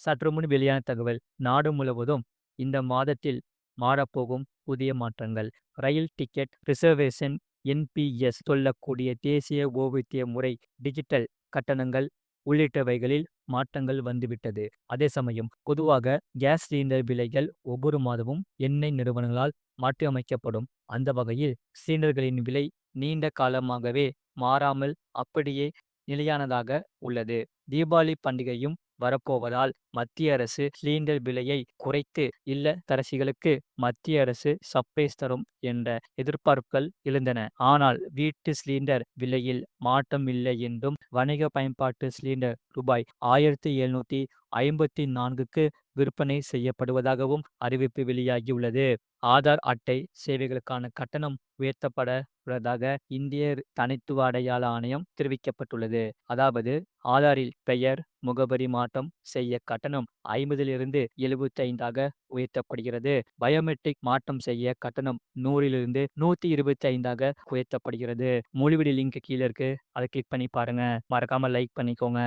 சற்று முன் வெளியான தகவல். நாடு முழுவதும் இந்த மாதத்தில் மாறப்போகும் புதிய மாற்றங்கள். ரயில் டிக்கெட் ரிசர்வேஷன் என்பிஎஸ் சொல்லக்கூடிய தேசிய ஓய்வூதிய முறை டிஜிட்டல் கட்டணங்கள் உள்ளிட்டவைகளில் மாற்றங்கள் வந்துவிட்டது. அதே சமயம் பொதுவாக கேஸ் சிலிண்டர் விலைகள் ஒவ்வொரு மாதமும் எண்ணெய் நிறுவனங்களால் மாற்றியமைக்கப்படும். அந்த வகையில் சிலிண்டர்களின் விலை நீண்ட காலமாகவே மாறாமல் அப்படியே நிலையானதாக உள்ளது. தீபாவளி பண்டிகையும் வரப்போவதால் மத்திய அரசு சிலிண்டர் விலையை குறைத்து இல்லத்தரசிகளுக்கு மத்திய அரசு சர்ப்ரைஸ் தரும் என்ற எதிர்பார்ப்புகள் எழுந்தன. ஆனால் வீட்டு சிலிண்டர் விலையில் மாற்றம் இல்லை என்றும் வணிக பயன்பாட்டு சிலிண்டர் ரூபாய் ஆயிரத்தி எழுநூத்தி ஐம்பத்தி நான்குக்கு விற்பனை செய்யப்படுவதாகவும் அறிவிப்பு வெளியாகியுள்ளது. ஆதார் அட்டை சேவைகளுக்கான கட்டணம் உயர்த்தப்பட உள்ளதாக இந்திய தனித்துவ அடையாள ஆணையம் தெரிவிக்கப்பட்டுள்ளது. அதாவது ஆதாரில் பெயர் முகவரி மாற்றம் செய்ய கட்டணம் ஐம்பதிலிருந்து எழுபத்தி ஐந்தாக உயர்த்தப்படுகிறது. பயோமெட்ரிக் மாற்றம் செய்ய கட்டணம் நூறிலிருந்து நூத்தி இருபத்தி ஐந்தாக உயர்த்தப்படுகிறது. மொழிவெளி லிங்க் கீழே இருக்கு. அதை கிளிக் பண்ணி பாருங்க. மறக்காம லைக் பண்ணிக்கோங்க.